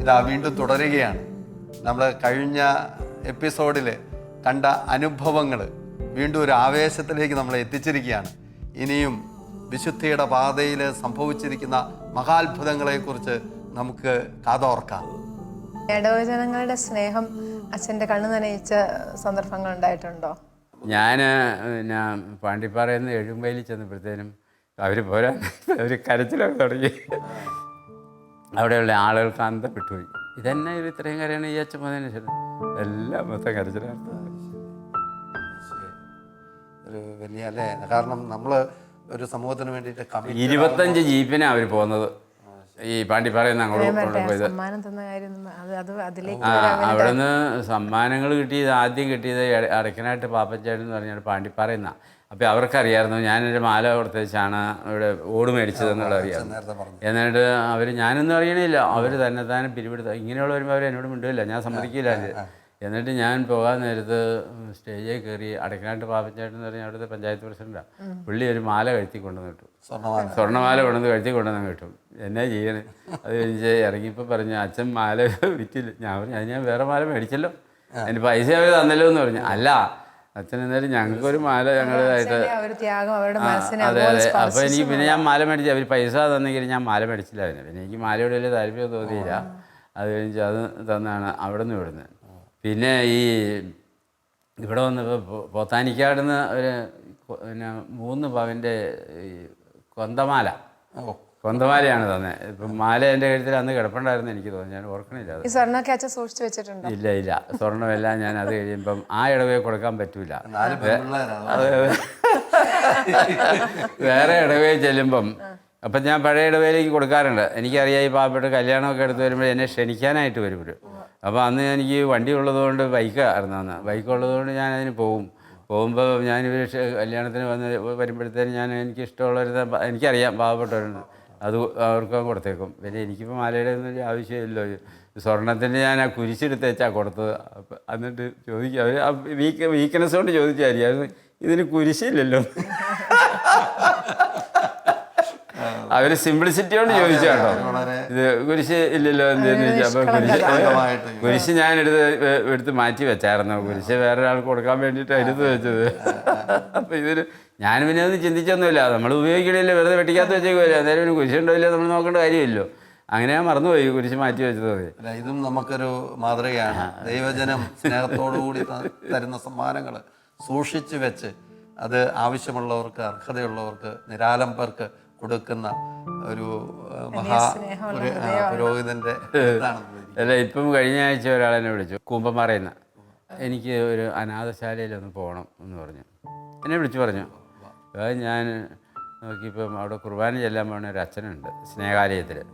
ഇതാ വീണ്ടും തുടരുകയാണ്. നമ്മൾ കഴിഞ്ഞ എപ്പിസോഡിൽ കണ്ട അനുഭവങ്ങൾ വീണ്ടും ഒരു ആവേശത്തിലേക്ക് നമ്മൾ എത്തിച്ചിരിക്കുകയാണ്. ഇനിയും വിശുദ്ധിയുടെ പാതയിൽ സംഭവിച്ചിരിക്കുന്ന മഹാത്ഭുതങ്ങളെക്കുറിച്ച് നമുക്ക് കാതോർക്കാം ഇടവജനങ്ങളുടെ സ്നേഹം അച്ഛന്റെ കണ്ണു നനയിച്ച സന്ദർഭങ്ങൾ ഉണ്ടായിട്ടുണ്ടോ? ഞാൻ പിന്നെ പാണ്ടിപ്പാറയിൽ നിന്ന് എഴുമ്പയിൽ ചെന്നപ്പോഴത്തേനും അവർ പോരാ അവർ കരച്ചിലൊക്കെ തുടങ്ങി. അവിടെയുള്ള ആളുകൾക്ക് അന്തം വിട്ടുപോയി ഇതന്നെ ഇത് ഇത്രയും കരയാണ് ഈ അച്ഛൻ പോകുന്നതിന് ശേഷം. എല്ലാം മൊത്തം കരച്ചിലാണ് ഒരു വലിയ അല്ലേ? കാരണം നമ്മൾ ഒരു സമൂഹത്തിന് വേണ്ടിയിട്ട് ഇരുപത്തഞ്ച് ജീപ്പിനാണ് അവർ പോകുന്നത്. ഈ പാണ്ടി നിന്ന് അങ്ങോട്ട് പോയത് സമ്മാനം തന്ന കാര്യം അത് അത് അതിലേക്ക് ആ അവിടുന്ന് സമ്മാനങ്ങൾ കിട്ടിയത് ആദ്യം കിട്ടിയത് അടക്കനായിട്ട് പാപ്പച്ചേട്ടൻ എന്ന് പറഞ്ഞാൽ പാണ്ടി നിന്നാണ് അപ്പോൾ അവർക്കറിയായിരുന്നു ഞാനൊരു മാല കൊടുത്തേച്ചാണ് ഇവിടെ ഓട് മേടിച്ചതെന്നുള്ള അറിയാം. എന്നിട്ട് അവർ ഞാനൊന്നും അറിയണില്ല. അവർ തന്നെ തന്നെ പിരിവെടുത്ത ഇങ്ങനെയുള്ള വരുമ്പോൾ അവർ എന്നോട് മിണ്ടില്ല ഞാൻ സമ്മതിക്കില്ല അത്. എന്നിട്ട് ഞാൻ പോകാൻ നേരത്ത് സ്റ്റേജിൽ കയറി അടക്കനാട്ട് പാപ്പച്ചേട്ടൻ എന്ന് പറഞ്ഞാൽ അവിടുത്തെ പഞ്ചായത്ത് പ്രസിഡന്റാണ് പുള്ളി ഒരു മാല കഴുത്തി കൊണ്ടുവന്ന് കിട്ടും സ്വർണമാല. സ്വർണമാല കൊണ്ടുവന്ന് കഴിച്ച് കൊണ്ടുവന്ന് കിട്ടും എന്നാ ചെയ്യണേ? അത് കഴിഞ്ഞ് ഇറങ്ങിയപ്പോൾ പറഞ്ഞു അച്ഛൻ മാല വിറ്റില്ല. ഞാൻ പറഞ്ഞു അത് ഞാൻ വേറെ മാല മേടിച്ചല്ലോ. അതിന് പൈസ അവർ തന്നല്ലോ എന്ന് പറഞ്ഞു. അല്ല അച്ഛൻ എന്നാലും ഞങ്ങൾക്കൊരു മാല ഞങ്ങളുടേതായിട്ട് അതെ അതെ. അപ്പോൾ എനിക്ക് പിന്നെ ഞാൻ മാല മേടിച്ചു അവർ പൈസ തന്നെങ്കിൽ ഞാൻ മാല മേടിച്ചില്ല അതിന്. പിന്നെ എനിക്ക് മാലയോട് വലിയ താല്പര്യം തോന്നിയില്ല. അത് കഴിഞ്ഞ് അത് തന്നാണ് അവിടെ നിന്ന് വിടുന്നത് പിന്നെ ഈ ഇവിടെ വന്നപ്പോൾ പോത്താനിക്കാടുന്ന് ഒരു പിന്നെ മൂന്ന് പവന്റെ ഈ കൊന്തമാല ഓ. കൊന്തമാലയാണ് തന്നെ. ഇപ്പം മാല എന്റെ കഴുത്തിൽ അന്ന് കിടപ്പുണ്ടായിരുന്നു എനിക്ക് തോന്നുന്നു. ഞാൻ ഓർക്കണില്ല അത്. ഈ സ്വർണമൊക്കെ അച്ഛൻ സൂക്ഷിച്ചു വെച്ചിട്ടുണ്ടോ? ഇല്ല ഇല്ല. സ്വർണമെല്ലാം ഞാൻ അത് കഴിയുമ്പം ആ ഇടവേ കൊടുക്കാൻ പറ്റൂല. നാല് പെൺപിള്ളേരാണ്? അത് വേറെ ഇടവേ ചെല്ലുമ്പം അപ്പം ഞാൻ പഴയ ഇടവേലേക്ക് കൊടുക്കാറുണ്ട്. എനിക്കറിയാം ഈ പാവപ്പെട്ട് കല്യാണമൊക്കെ എടുത്ത് വരുമ്പോൾ എന്നെ ക്ഷണിക്കാനായിട്ട് വരും അപ്പൊ അപ്പോൾ അന്ന് എനിക്ക് വണ്ടി ഉള്ളതുകൊണ്ട് ബൈക്കായിരുന്നു അന്ന്. ബൈക്ക് ഉള്ളതുകൊണ്ട് ഞാൻ അതിന് പോകും പോകുമ്പോൾ ഞാൻ ഇവർ കല്യാണത്തിന് വന്ന് വരുമ്പോഴത്തേനും ഞാൻ എനിക്ക് ഇഷ്ടമുള്ളവർ എനിക്കറിയാം പാവപ്പെട്ടവരുണ്ട് അത് അവർക്ക് കൊടുത്തേക്കും. പിന്നെ എനിക്കിപ്പോൾ മാലയുടെ ഒന്നും ആവശ്യമില്ലല്ലോ. സ്വർണത്തിന്റെ ഞാൻ ആ കുരിശെടുത്ത് വെച്ചാൽ കൊടുത്തത് എന്നിട്ട് ചോദിക്കും അവർ വീക്ക് വീക്ക്നെസ് കൊണ്ട് ചോദിച്ചായിരിക്കും ഇതിന് കുരിശില്ലല്ലോ. അവർ സിംപ്ലിസിറ്റി കൊണ്ട് ചോദിച്ചു കേട്ടോ. ഇത് കുരിശ് ഇല്ലല്ലോ എന്തെന്ന് ചോദിച്ചപ്പോ കുരിശ് കുരിശ് ഞാൻ എടുത്ത് എടുത്ത് മാറ്റി വെച്ചായിരുന്നു. കുരിശ് വേറെ ഒരാൾക്ക് കൊടുക്കാൻ വേണ്ടിയിട്ട് എടുത്ത് വെച്ചത്. അപ്പൊ ഇതിന് ഞാൻ പിന്നെ ഒന്നും ചിന്തിച്ചൊന്നുമില്ല. നമ്മൾ ഉപയോഗിക്കണില്ല. വെറുതെ വെട്ടിക്കാത്ത വെച്ചേക്കുമല്ലോ അന്നേരം പിന്നെ കുരിശുണ്ടോ ഇല്ലയോ നമ്മൾ നോക്കേണ്ട കാര്യമില്ലല്ലോ. അങ്ങനെ ഞാൻ മറന്നുപോയി കുരിശ് മാറ്റി വെച്ചത് ഇതും നമുക്കൊരു മാതൃകയാണ്. ദൈവജനം സ്നേഹത്തോടുകൂടി കൂടി തരുന്ന സമ്മാനങ്ങൾ സൂക്ഷിച്ചു വെച്ച് അത് ആവശ്യമുള്ളവർക്ക് അർഹതയുള്ളവർക്ക് നിരാലംബർക്ക് കൊടുക്കുന്ന ഒരു മഹാ പുരോഹിതന്റെ അല്ല ഇപ്പം കഴിഞ്ഞ ആഴ്ച ഒരാളെന്നെ വിളിച്ചു കൂമ്പന്മാറയിൽ നിന്ന് എനിക്ക് ഒരു അനാഥശാലയിലൊന്ന് പോകണം എന്ന് പറഞ്ഞു. എന്നെ വിളിച്ചു പറഞ്ഞു. അത് ഞാൻ നോക്കിയപ്പം അവിടെ കുർബാന ചെല്ലാൻ പോകുന്ന ഒരു അച്ഛനുണ്ട് സ്നേഹാലയത്തിൽ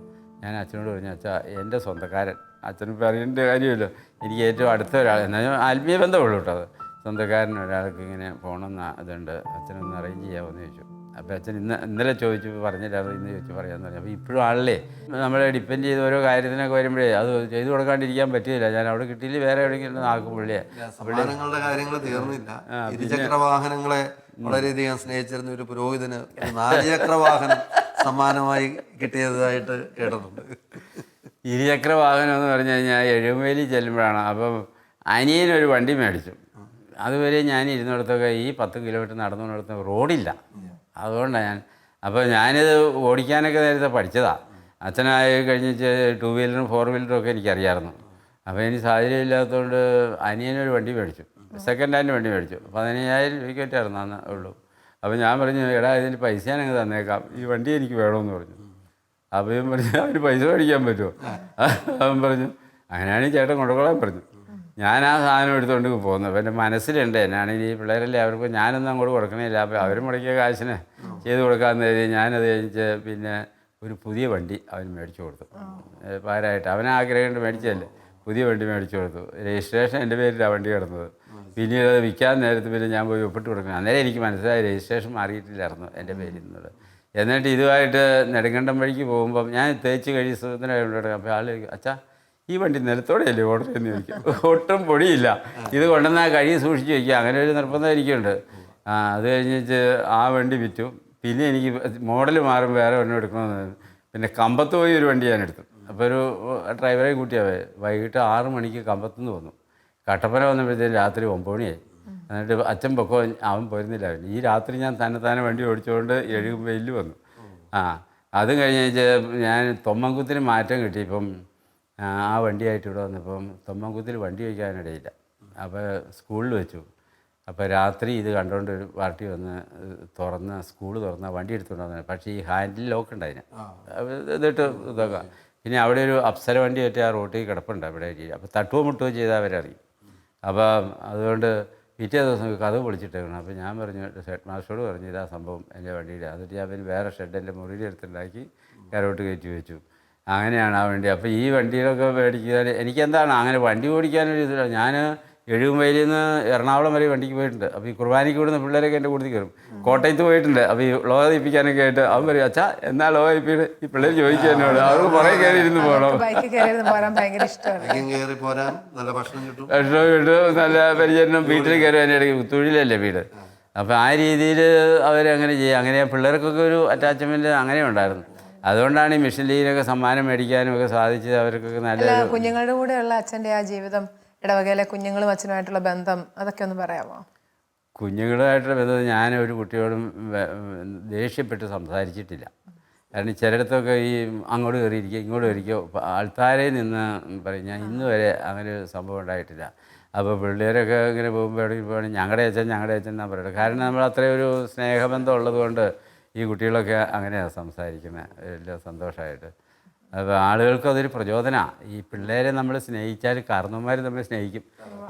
ഞാൻ അച്ഛനോട് പറഞ്ഞു അച്ഛാ എന്റെ സ്വന്തക്കാരൻ അച്ഛന് പറയേണ്ട കാര്യമല്ലോ. എനിക്ക് ഏറ്റവും അടുത്ത ഒരാൾ. എന്നാൽ ആത്മീയ ബന്ധമുള്ളൂ കേട്ടോ അത്. സ്വന്തക്കാരൻ ഒരാൾക്ക് ഇങ്ങനെ പോകണമെന്ന് അതുണ്ട്. അച്ഛനൊന്ന് അറേഞ്ച് ചെയ്യാമെന്ന് ചോദിച്ചു. അപ്പോൾ അച്ഛൻ ഇന്ന് ഇന്നലെ ചോദിച്ചു പറഞ്ഞില്ലായിരുന്നു ഇന്ന് ചോദിച്ചു പറയാമെന്ന് പറഞ്ഞു. അപ്പോൾ ഇപ്പോഴും ആളില്ലേ? നമ്മളെ ഡിപ്പെൻഡ് ചെയ്ത് ഓരോ കാര്യത്തിനൊക്കെ വരുമ്പോഴേ അത് ചെയ്തു കൊടുക്കാണ്ടിരിക്കാൻ പറ്റില്ല. ഞാൻ അവിടെ കിട്ടിയില്ല? വേറെ എവിടെയെങ്കിലും ആക്കും പുള്ളിയെ. സമ്മാനങ്ങളുടെ കാര്യങ്ങൾ തീർന്നില്ല. ഇരുചക്ര വാഹനങ്ങളെ വളരെയധികം സ്നേഹിച്ചിരുന്ന ഒരു പുരോഹിതന് നാലുചക്ര വാഹനം സമ്മാനമായി കിട്ടിയതായിട്ട് കേട്ടിട്ടുണ്ട്. ഇരുചക്ര വാഹനം എന്ന് പറഞ്ഞു കഴിഞ്ഞാൽ എഴുമേലി ചെല്ലുമ്പോഴാണ്. അപ്പം അനിയനൊരു വണ്ടി മേടിച്ചു. അതുവരെ ഞാൻ ഇരുന്നിടത്തൊക്കെ ഈ പത്ത് കിലോമീറ്റർ നടന്നുകൊണ്ടിടത്ത് റോഡില്ല. അതുകൊണ്ടാണ് ഞാൻ. അപ്പോൾ ഞാനിത് ഓടിക്കാനൊക്കെ നേരത്തെ പഠിച്ചതാണ് അച്ഛനായി കഴിഞ്ഞ് ടു വീലറും ഫോർ വീലറും ഒക്കെ എനിക്കറിയാമായിരുന്നു. അപ്പോൾ എനിക്ക് സാഹചര്യം ഇല്ലാത്തതുകൊണ്ട് അനിയനൊരു വണ്ടി മേടിച്ചു. സെക്കൻഡ് ഹാൻഡ് വണ്ടി മേടിച്ചു. പതിനയ്യായിരം രൂപയ്ക്കായിട്ടായിരുന്നു അന്ന് ഉള്ളൂ. അപ്പോൾ ഞാൻ പറഞ്ഞു എടാ ഇതിൽ പൈസ ഞാനങ്ങ് തന്നേക്കാം. ഈ വണ്ടി എനിക്ക് വേണമെന്ന് പറഞ്ഞു. അപ്പോൾ പറഞ്ഞു അവന് പൈസ മേടിക്കാൻ പറ്റുമോ? അവൻ പറഞ്ഞു അങ്ങനെയാണെങ്കിൽ ചേട്ടൻ കൊണ്ടുപോകാൻ പറഞ്ഞു. ഞാൻ ആ സാധനം എടുത്തുകൊണ്ട് പോകുന്നത് അപ്പം എന്റെ മനസ്സിലുണ്ട്. എന്നാണെങ്കിൽ ഈ പിള്ളേരല്ലേ അവർക്ക് ഞാനൊന്നും അങ്ങോട്ട് കൊടുക്കണില്ല. അപ്പോൾ അവർ മുടക്കിയ കാശിന് ചെയ്ത് കൊടുക്കാമെന്ന് കരുതി ഞാനത് കഴിഞ്ഞ് പിന്നെ ഒരു പുതിയ വണ്ടി അവന് മേടിച്ചു കൊടുത്തു. പാരായിട്ട്. അവൻ ആഗ്രഹം കൊണ്ട് മേടിച്ചതല്ലേ. പുതിയ വണ്ടി മേടിച്ചു കൊടുത്തു. രജിസ്ട്രേഷൻ എന്റെ പേരിലാണ് വണ്ടി കിടന്നത്. പിന്നീട് അത് വിൽക്കാൻ നേരത്ത് പിന്നെ ഞാൻ പോയി ഒപ്പിട്ട് കൊടുക്കണം. അന്നേരം എനിക്ക് മനസ്സിലായി രജിസ്ട്രേഷൻ മാറിയിട്ടില്ലായിരുന്നു എന്റെ പേരിൽ നിന്നുള്ളത് എന്നിട്ട് ഇതുമായിട്ട് നെടുങ്കണ്ടം വഴിക്ക് പോകുമ്പം ഞാൻ തേച്ച് കഴിച്ച് സുഖത്തിനായിട്ട് അപ്പോൾ ആൾ അച്ഛാ ഈ വണ്ടി നിലത്തോടെയല്ലേ ഓർഡർ ചെയ്യുന്ന ചോദിക്കും. ഒട്ടും പൊടിയില്ല. ഇത് കൊണ്ടുവന്നാൽ കഴുകി കഴി സൂക്ഷിച്ച് വയ്ക്കുക അങ്ങനെ ഒരു നിർബന്ധം ആ അത് കഴിഞ്ഞിട്ട് ആ വണ്ടി വിറ്റു. പിന്നെ എനിക്ക് മോഡൽ മാറും വേറെ ഒന്നും എടുക്കണമെന്ന്. പിന്നെ കമ്പത്ത് പോയി ഒരു വണ്ടി ഞാൻ എടുത്തു. അപ്പോൾ ഒരു ഡ്രൈവറെ കൂട്ടിയാൽ വൈകിട്ട് ആറ് മണിക്ക് കമ്പത്തുനിന്ന് വന്നു. കട്ടപ്പന വന്നപ്പോഴത്തേക്കും രാത്രി ഒമ്പത് മണിയായി. എന്നിട്ട് അച്ഛൻ പൊക്കോ അവൻ പോരുന്നില്ല. ഈ രാത്രി ഞാൻ തന്നെ തന്നെ വണ്ടി ഓടിച്ചുകൊണ്ട് എഴുകുമ്പോൾ വെയിൽ വന്നു. ആ അതും കഴിഞ്ഞ് ഞാൻ തൊമ്മൻകുത്തിന് മാറ്റം കിട്ടി. ഇപ്പം ആ വണ്ടിയായിട്ട് ഇവിടെ വന്നപ്പം തൊമ്മൻകുത്തിൽ വണ്ടി വയ്ക്കാനിടയില്ല. അപ്പോൾ സ്കൂളിൽ വെച്ചു. അപ്പോൾ രാത്രി ഇത് കണ്ടുകൊണ്ട് ഒരു പാർട്ടി വന്ന് തുറന്ന് സ്കൂൾ തുറന്ന വണ്ടി എടുത്തുകൊണ്ട് വന്നത് പക്ഷേ ഈ ഹാൻഡിൽ ലോക്ക് ഉണ്ടായിന് ഇതിട്ട് ഇതൊക്കെ. പിന്നെ അവിടെ ഒരു അപ്സര വണ്ടി ആയിട്ട് ആ റോട്ടിൽ കിടപ്പുണ്ട് അവിടെ അപ്പോൾ തട്ടുവോ മുട്ടുവോ ചെയ്താൽ അവരറിയും. അപ്പോൾ അതുകൊണ്ട് പിറ്റേ ദിവസം കഥ പൊളിച്ചിട്ടേക്കണം അപ്പോൾ ഞാൻ പറഞ്ഞു ഹെഡ് മാസ്റ്ററോട് പറഞ്ഞു ഇതാ സംഭവം എന്റെ വണ്ടിയിൽ എന്നിട്ട് ഞാൻ പിന്നെ വേറെ ഷെഡ് എന്റെ മുറിയിൽ എടുത്തുണ്ടാക്കി കരോട്ട് കയറ്റി വെച്ചു. അങ്ങനെയാണ് ആ വണ്ടി. അപ്പോൾ ഈ വണ്ടികളൊക്കെ മേടിക്കാൻ എനിക്കെന്താണ് അങ്ങനെ വണ്ടി ഓടിക്കാനൊരു ഇതില്ല. ഞാൻ എഴുകുമ്പയിൽ നിന്ന് എറണാകുളം വരെ വണ്ടിക്ക് പോയിട്ടുണ്ട്. അപ്പോൾ ഈ കുർബാനയ്ക്ക് വിടുന്ന പിള്ളേരൊക്കെ എന്റെ കൂടുതൽ കയറും. കോട്ടയത്ത് പോയിട്ടുണ്ട്. അപ്പോൾ ഈ ലോ തയ്പ്പിക്കാനൊക്കെ ആയിട്ട് അവൻ പറയും അച്ഛാ എന്നാ ലോ തിപ്പിയുടെ ഈ പിള്ളേർ ചോദിച്ചു എന്നോട്. അവർക്ക് കുറെ കയറി ഇരുന്ന് പോകണം ബൈക്കിൽ കയറി പോരാൻ ഭയങ്കര ഇഷ്ടമാണ്. ബൈക്കിങ് പോരാൻ നല്ല ഭക്ഷണം കിട്ടും. ഭക്ഷണം കിട്ടും നല്ല പരിചരണം. വീട്ടിൽ കയറി അതിന്റെ ഇടയ്ക്ക്. തൊഴിലല്ലേ വീട്? അപ്പോൾ ആ രീതിയിൽ അവരങ്ങനെ ചെയ്യും. അങ്ങനെ പിള്ളേർക്കൊക്കെ ഒരു അറ്റാച്ച്മെന്റ് അങ്ങനെ ഉണ്ടായിരുന്നു അതുകൊണ്ടാണ് ഈ മിഷൻ ലീഗിനൊക്കെ സമ്മാനം മേടിക്കാനും ഒക്കെ സാധിച്ചത് അവർക്കൊക്കെ നല്ല കുഞ്ഞുങ്ങളുടെ കൂടെയുള്ള അച്ഛന്റെ ആ ജീവിതം ഇടവകയിലെ കുഞ്ഞുങ്ങളും അച്ഛനുമായിട്ടുള്ള ബന്ധം അതൊക്കെ ഒന്ന് പറയാമോ? കുഞ്ഞുങ്ങളുമായിട്ടുള്ള ബന്ധം ഞാൻ ഒരു കുട്ടിയോടും ദേഷ്യപ്പെട്ട് സംസാരിച്ചിട്ടില്ല. കാരണം ചിലയിടത്തൊക്കെ ഈ അങ്ങോട്ട് കയറിയിരിക്കുക ഇങ്ങോട്ട് കയറിക്കോ ആൾത്താരെ നിന്ന് പറയും ഞാൻ ഇന്ന് വരെ അങ്ങനെ ഒരു സംഭവം ഉണ്ടായിട്ടില്ല. അപ്പോൾ പിള്ളേരൊക്കെ ഇങ്ങനെ പോകുമ്പോൾ എവിടെയും പോകണം ഞങ്ങളുടെ അച്ഛൻ ഞങ്ങളുടെ അച്ഛൻ എന്നാണ് പറയുന്നത് കാരണം നമ്മൾ അത്രയും ഒരു സ്നേഹബന്ധം ഉള്ളതുകൊണ്ട് ഈ കുട്ടികളൊക്കെ അങ്ങനെയാണ് സംസാരിക്കുന്നത് വലിയ സന്തോഷമായിട്ട് അപ്പോൾ ആളുകൾക്ക് അതൊരു പ്രചോദനമാണ് ഈ പിള്ളേരെ നമ്മൾ സ്നേഹിച്ചാൽ കാരണവന്മാർ നമ്മൾ സ്നേഹിക്കും.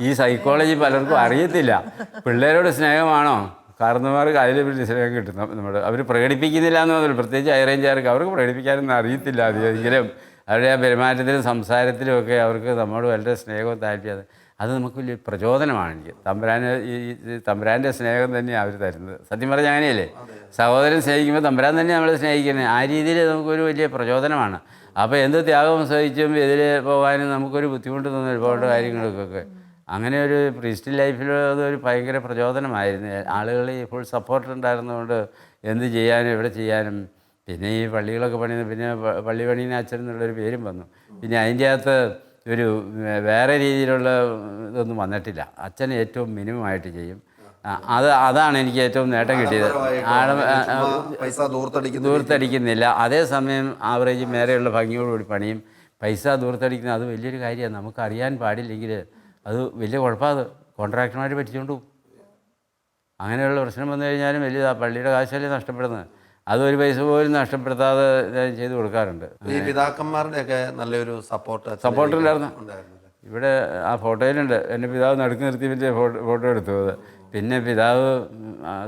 ഈ സൈക്കോളജി പലർക്കും അറിയത്തില്ല. പിള്ളേരോട് സ്നേഹമാണോ? കാരണവന്മാർക്ക് അതിൽ വലിയ സ്നേഹം കിട്ടും നമ്മൾ അവർ പ്രകടിപ്പിക്കുന്നില്ല എന്ന് പറഞ്ഞു പ്രത്യേകിച്ച് ഹൈറേഞ്ചുകാർക്ക് അവർക്ക് പ്രകടിപ്പിക്കാനൊന്നും അറിയത്തില്ല അധികം. അവരുടെ ആ പെരുമാറ്റത്തിലും സംസാരത്തിലും ഒക്കെ അവർക്ക് നമ്മോട് വളരെ സ്നേഹവും താല്പര്യം അത് നമുക്ക് വലിയ പ്രചോദനമാണ് തമ്പുരാൻ ഈ തമ്പുരാന്റെ സ്നേഹം തന്നെയാണ് അവർ തരുന്നത്. സത്യം പറഞ്ഞാൽ അങ്ങനെയല്ലേ? സഹോദരൻ സ്നേഹിക്കുമ്പോൾ തമ്പുരാൻ തന്നെ നമ്മൾ സ്നേഹിക്കുന്നത് ആ രീതിയിൽ നമുക്കൊരു വലിയ പ്രചോദനമാണ്. അപ്പോൾ എന്ത് ത്യാഗം സഹിച്ചും ഇതിൽ പോകാനും നമുക്കൊരു ബുദ്ധിമുട്ട് തന്നെ ഒരുപാട് കാര്യങ്ങൾക്കൊക്കെ. അങ്ങനെ ഒരു പ്രീസ്റ്റ് ലൈഫിൽ അതൊരു ഭയങ്കര പ്രചോദനമായിരുന്നു. ആളുകൾ ഫുൾ സപ്പോർട്ട് ഉണ്ടായിരുന്നതുകൊണ്ട് എന്ത് ചെയ്യാനും എവിടെ ചെയ്യാനും. പിന്നെ ഈ പള്ളികളൊക്കെ പണിയുന്ന പിന്നെ പള്ളി പണിയുന്ന അച്ഛൻ എന്നുള്ളൊരു പേരും വന്നു. പിന്നെ അതിന്റെ അകത്ത് ഒരു വേറെ രീതിയിലുള്ള ഇതൊന്നും വന്നിട്ടില്ല. അച്ഛൻ ഏറ്റവും മിനിമം ആയിട്ട് ചെയ്യും അത് അതാണ് എനിക്ക് ഏറ്റവും നേട്ടം കിട്ടിയത്. പൈസ ദൂർത്തടിക്കുന്നില്ല. അതേസമയം ആവറേജ് മേരെയുള്ള ഭംഗിയോടുകൂടി പണിയും. പൈസ ദൂർത്തടിക്കുന്നത് അത് വലിയൊരു കാര്യമാണ്. നമുക്ക് അറിയാൻ പാടില്ലെങ്കിൽ അത് വലിയ കുഴപ്പമാണ് കോൺട്രാക്ടർമാർ പറ്റിച്ചുകൊണ്ട് അങ്ങനെയുള്ള പ്രശ്നം വന്നു കഴിഞ്ഞാലും വലിയതാണ് പള്ളിയുടെ കാശല്ലേ നഷ്ടപ്പെടുന്നത്. അതൊരു പൈസ പോലും നഷ്ടപ്പെടുത്താതെ ചെയ്തു കൊടുക്കാറുണ്ട്. ഈ പിതാക്കന്മാരുടെ ഒക്കെ നല്ലൊരു സപ്പോർട്ട് സപ്പോർട്ട് ഉണ്ടായിരുന്നു. ഇവിടെ ആ ഫോട്ടോയിലുണ്ട്. എന്റെ പിതാവ് നടുക്ക് നിർത്തി വെച്ച് ഫോട്ടോ ഫോട്ടോ എടുത്തു. അത് പിന്നെ പിതാവ്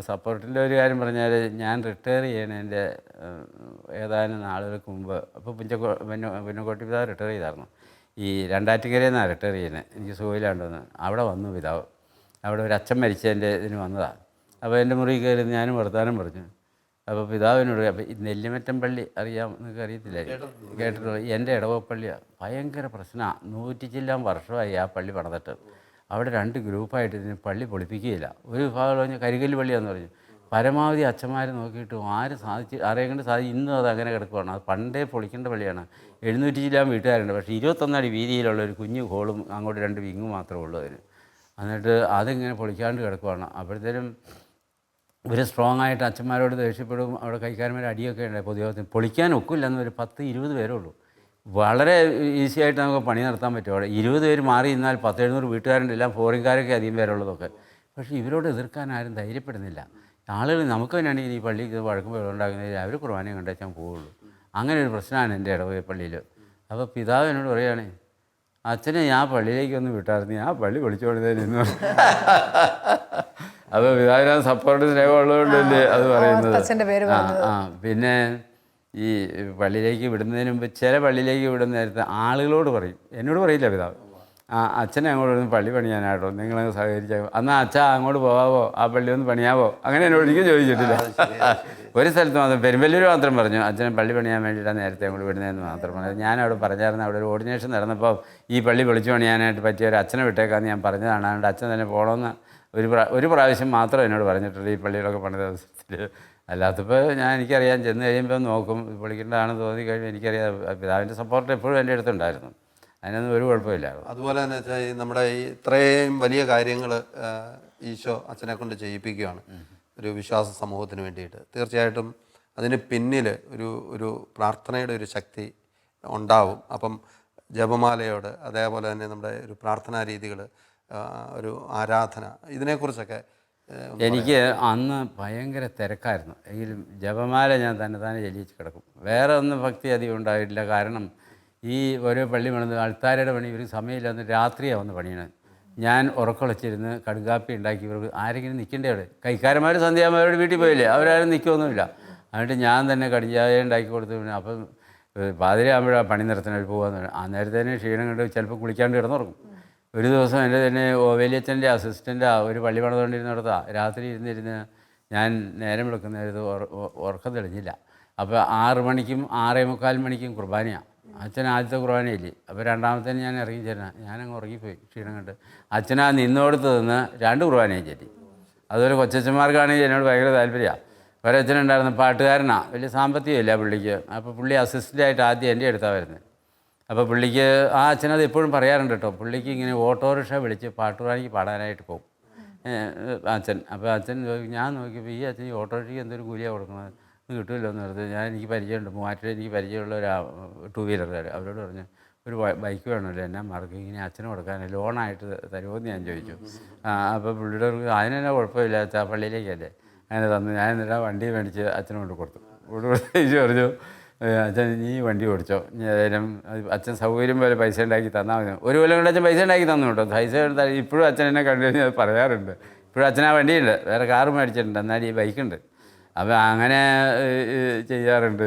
സപ്പോർട്ടിന്റെ ഒരു കാര്യം പറഞ്ഞാൽ ഞാൻ റിട്ടയർ ചെയ്യണതിന്റെ ഏതാനും നാളുകൾക്ക് മുമ്പ്. അപ്പോൾ പുഞ്ചക്കോ പിന്നെ പുന്നക്കോട്ടി പിതാവ് റിട്ടയർ ചെയ്തായിരുന്നു. ഈ രണ്ടാറ്റുകരയിൽ നിന്നാണ് റിട്ടയർ ചെയ്യുന്നത്. എനിക്ക് സുഖമില്ലാണ്ടെന്ന് അവിടെ വന്നു പിതാവ്. അവിടെ ഒരു അച്ഛൻ മരിച്ചതിന്റെ ഇതിന് വന്നതാണ് അപ്പോൾ എന്റെ മുറിയിൽ കയറി ഞാനും വർത്താനം പറഞ്ഞു. അപ്പോൾ പിതാവിനോട് നെല്ലിമറ്റം പള്ളി അറിയാം നിങ്ങൾക്ക് അറിയത്തില്ലേ? കേട്ടിട്ടുള്ളൂ എന്റെ ഇടവപ്പള്ളിയാണ് ഭയങ്കര പ്രശ്നമാണ് നൂറ്റി ചില്ലാം വർഷമായി ആ പള്ളി പണിതിട്ട്. അവിടെ രണ്ട് ഗ്രൂപ്പായിട്ട് ഇതിന് പള്ളി പൊളിപ്പിക്കുകയില്ല. ഒരു വിഭാഗം പറഞ്ഞ് കരികല്ല് പള്ളിയാന്ന് പറഞ്ഞു. പരമാവധി അച്ഛന്മാരെ നോക്കിയിട്ട് ആര് സാധിച്ച് അറിയേണ്ട സാധിച്ച് സാധി ഇന്നും അത് അങ്ങനെ കിടക്കുവാണ്. അത് പണ്ടേ പൊളിക്കേണ്ട പള്ളിയാണ്. എഴുന്നൂറ്റി ചില്ലാൻ വീട്ടുകാരുണ്ട്. പക്ഷേ ഇരുപത്തൊന്നടി വീതിയിലുള്ള ഒരു കുഞ്ഞു ഹോളും അങ്ങോട്ട് രണ്ട് വിങ്ങും മാത്രമേ ഉള്ളൂ അതിന്. എന്നിട്ട് അതിങ്ങനെ പൊളിക്കാണ്ട് കിടക്കുവാണ്. അപ്പോഴത്തേനും ഇവർ സ്ട്രോങ് ആയിട്ട് അച്ഛന്മാരോട് ദേഷ്യപ്പെടും അവിടെ കൈക്കാരന്മാർ അടിയൊക്കെ ഉണ്ട് പൊതുവെ പൊളിക്കാൻ ഒക്കില്ല ഒരു പത്ത് ഇരുപത് പേരേ ഉള്ളൂ. വളരെ ഈസി ആയിട്ട് നമുക്ക് പണി നടത്താൻ പറ്റും അവിടെ. ഇരുപത് പേര് മാറി നിന്നാൽ പത്ത് എഴുന്നൂറ് വീട്ടുകാരുണ്ട് എല്ലാം ഫോറിൻകാരൊക്കെ അധികം പേരുള്ളതൊക്കെ പക്ഷേ ഇവരോട് എതിർക്കാൻ ആരും ധൈര്യപ്പെടുന്നില്ല. ആളുകൾ നമുക്ക് തന്നെയാണ് ഈ പള്ളിക്ക് വഴക്കും ഉണ്ടാകുന്നത് അവർ കുർബാനയും കണ്ടേച്ചാൽ പോവുള്ളൂ. അങ്ങനെ ഒരു പ്രശ്നമാണ് എന്റെ ഇടവക പള്ളിയിൽ അപ്പോൾ പിതാവ് എന്നോട് പറയുകയാണ് അച്ഛനെ ഞാൻ പള്ളിയിലേക്ക് ഒന്ന് വിട്ടായിരുന്നു. ഞാൻ പള്ളി വിളിച്ചോളുന്നതിന് എന്ന് അപ്പോൾ പിതാവിനത് സപ്പോർട്ട് സ്നേഹമുള്ളതുകൊണ്ടല്ലേ അത് പറയുന്നത്? ആ ആ പിന്നെ ഈ പള്ളിയിലേക്ക് വിടുന്നതിന് മുമ്പ് ചില പള്ളിയിലേക്ക് വിടുന്ന നേരത്തെ ആളുകളോട് പറയും. എന്നോട് പറയില്ല പിതാവ്. ആ അച്ഛനെ അങ്ങോട്ട് ഒന്ന് പള്ളി പണിയാനാട്ടോ നിങ്ങളങ്ങ് സഹകരിച്ചാൽ എന്നാൽ അച്ഛാ അങ്ങോട്ട് പോവാവോ ആ പള്ളി ഒന്ന് പണിയാവോ? അങ്ങനെ എന്നോട് ഒരിക്കലും ചോദിച്ചിട്ടില്ല. ഒരു സ്ഥലത്ത് മാത്രം പെരുമ്പല്ലൂർ മാത്രം പറഞ്ഞു അച്ഛനെ പള്ളി പണിയാൻ വേണ്ടിയിട്ടാണ് നേരത്തെ അങ്ങോട്ട് വിടുന്നതെന്ന് മാത്രം പറഞ്ഞു. ഞാൻ അവിടെ പറഞ്ഞായിരുന്നു അവിടെ ഒരു ഓർഡിനേഷൻ നടന്നപ്പോൾ ഈ പള്ളി വിളിച്ചു പണിയാനായിട്ട് പറ്റിയ ഒരു അച്ഛനെ വിട്ടേക്കാന്ന് ഞാൻ പറഞ്ഞതാണ്. അതുകൊണ്ട് അച്ഛൻ തന്നെ പോകണമെന്ന് ഒരു പ്രാ- ഒരു പ്രാവശ്യം മാത്രം എന്നോട് പറഞ്ഞിട്ടുള്ളൂ ഈ പള്ളികളൊക്കെ പണിത ദിവസത്തിൽ അല്ലാത്തപ്പോൾ ഞാൻ എനിക്കറിയാം ചെന്ന് കഴിയുമ്പോൾ നോക്കും പൊളിക്കേണ്ടതാണെന്ന് തോന്നി കഴിയുമ്പോൾ എനിക്കറിയാം പിതാവിന്റെ സപ്പോർട്ട് എപ്പോഴും എന്റെ അടുത്തുണ്ടായിരുന്നു. അതിനൊന്നും ഒരു കുഴപ്പമില്ല അതുപോലെ തന്നെ വെച്ചാൽ ഈ നമ്മുടെ ഈ ഇത്രയും വലിയ കാര്യങ്ങൾ ഈശോ അച്ഛനെ കൊണ്ട് ചെയ്യിപ്പിക്കുകയാണ്. ഒരു വിശ്വാസ സമൂഹത്തിന് വേണ്ടിയിട്ട്. തീർച്ചയായിട്ടും അതിന് പിന്നിൽ ഒരു ഒരു പ്രാർത്ഥനയുടെ ഒരു ശക്തി ഉണ്ടാവും. അപ്പം ജപമാലയോട് അതേപോലെ തന്നെ നമ്മുടെ ഒരു പ്രാർത്ഥനാ രീതികൾ ഒരു ആരാധന. ഇതിനെക്കുറിച്ചൊക്കെ എനിക്ക് അന്ന് ഭയങ്കര തിരക്കായിരുന്നു. എങ്കിലും ജപമാല ഞാൻ തന്നെ തന്നെ ജലിച്ച് കിടക്കും. വേറെ ഒന്നും ഭക്തി അധികം ഉണ്ടായിട്ടില്ല. കാരണം ഈ ഓരോ പള്ളി പണിത് അൾത്താരയുടെ പണി ഒരു സമയമില്ലാന്ന് രാത്രിയാണ് വന്ന് പണിയണത് ഞാൻ ഉറക്കൊളച്ചിരുന്ന് കടുകാപ്പി ഉണ്ടാക്കി ഇവർക്ക് ആരെങ്കിലും നിൽക്കേണ്ടേ അവിടെ? കൈക്കാരന്മാർ സന്ധ്യാമാരോട് വീട്ടിൽ പോയില്ലേ? അവരാരും നിൽക്കുമൊന്നുമില്ല എന്നിട്ട് ഞാൻ തന്നെ കടിഞ്ചായ ഉണ്ടാക്കി കൊടുത്തു പിന്നെ അപ്പം പാതിരയാകുമ്പോഴാണ് പണി നിർത്തണവർ പോകാന്ന് പറഞ്ഞു. ആ നേരത്തേന് ക്ഷീണം കണ്ട് ചിലപ്പോൾ കുളിക്കാണ്ട് കിടന്നുറങ്ങും. ഒരു ദിവസം എന്റെ തന്നെ വലിയച്ഛന്റെ അസിസ്റ്റന്റാണ് ഒരു പള്ളി പണിതുകൊണ്ടിരുന്നിടത്താണ് രാത്രി ഇരുന്നിരുന്ന് ഞാൻ നേരം വിളിക്കുന്നേരത്ത് ഉറക്കം തെളിഞ്ഞില്ല. അപ്പോൾ ആറ് മണിക്കും ആറേ മുക്കാൽ മണിക്കും കുർബാനയാണ് അച്ഛൻ ആദ്യത്തെ കുർബാനയില്ലേ? അപ്പോൾ രണ്ടാമത്തേന് ഞാൻ ഇറങ്ങി ചേരണം ഞാനങ്ങ് ഉറങ്ങിപ്പോയി ക്ഷീണം കണ്ട്. അച്ഛനാ നിന്നോടത്ത് നിന്ന് രണ്ട് കുർബാനയും ചൊല്ലി അതുപോലെ കൊച്ചച്ഛന്മാർക്കാണെങ്കിൽ എന്നോട് ഭയങ്കര താല്പര്യമാണ് ഒരച്ഛനുണ്ടായിരുന്ന പാട്ടുകാരനാണ് വലിയ സാമ്പത്തികമില്ല പുള്ളിക്ക്. അപ്പോൾ പുള്ളി അസിസ്റ്റന്റായിട്ട് ആദ്യം എന്റെ അടുത്താണ് വരുന്നത് അപ്പോൾ പുള്ളിക്ക് ആ അച്ഛനത് എപ്പോഴും പറയാറുണ്ട് കേട്ടോ. പുള്ളിക്ക് ഇങ്ങനെ ഓട്ടോറിക്ഷ വിളിച്ച് പാട്ടുകാരിക്ക് പാടാനായിട്ട് പോകും. അച്ഛൻ. അപ്പോൾ അച്ഛൻ ഞാൻ നോക്കിയപ്പോൾ ഈ അച്ഛൻ ഈ ഓട്ടോറിക്ഷയ്ക്ക് എന്തൊരു കൂലിയാണ് കൊടുക്കുന്നത്? കിട്ടുമല്ലോ എന്ന് പറഞ്ഞത് ഞാൻ എനിക്ക് പരിചയമുണ്ട്. മൂവാറ്റിൽ എനിക്ക് പരിചയമുള്ള ഒരു ടൂ വീലറുകാർ അവരോട് പറഞ്ഞു ഒരു ബൈക്ക് വേണമല്ലോ എന്നാ മാർക്ക്. ഇങ്ങനെ അച്ഛന് കൊടുക്കാൻ ലോണായിട്ട് തരുമോ എന്ന് ഞാൻ ചോദിച്ചു. അപ്പോൾ പുള്ളിയുടെ അതിനെന്നാ കുഴപ്പമില്ല. അച്ഛാ പള്ളിയിലേക്കല്ലേ. അങ്ങനെ തന്നു. ഞാൻ എന്നിട്ട് വണ്ടി മേടിച്ച് അച്ഛനോട് കൊടുത്തു. കൊടുത്ത് പറഞ്ഞു "ഏ, അച്ഛൻ നീ വണ്ടി ഓടിച്ചോ. ഏതായാലും അച്ഛൻ സൗകര്യം പോലെ പൈസ ഉണ്ടാക്കി തന്നാൽ മതി. ഒരു കൊല്ലം കൊണ്ട് അച്ഛൻ പൈസ ഉണ്ടാക്കി തന്നു കേട്ടോ. പൈസ എടുത്താൽ ഇപ്പോഴും അച്ഛൻ എന്നെ കണ്ടു കഴിഞ്ഞാൽ അത് പറയാറുണ്ട്. ഇപ്പോഴും അച്ഛൻ ആ വണ്ടിയുണ്ട്. വേറെ കാറ് മേടിച്ചിട്ടുണ്ട്. എന്നാൽ ഈ ബൈക്കുണ്ട് അപ്പോൾ അങ്ങനെ ചെയ്യാറുണ്ട്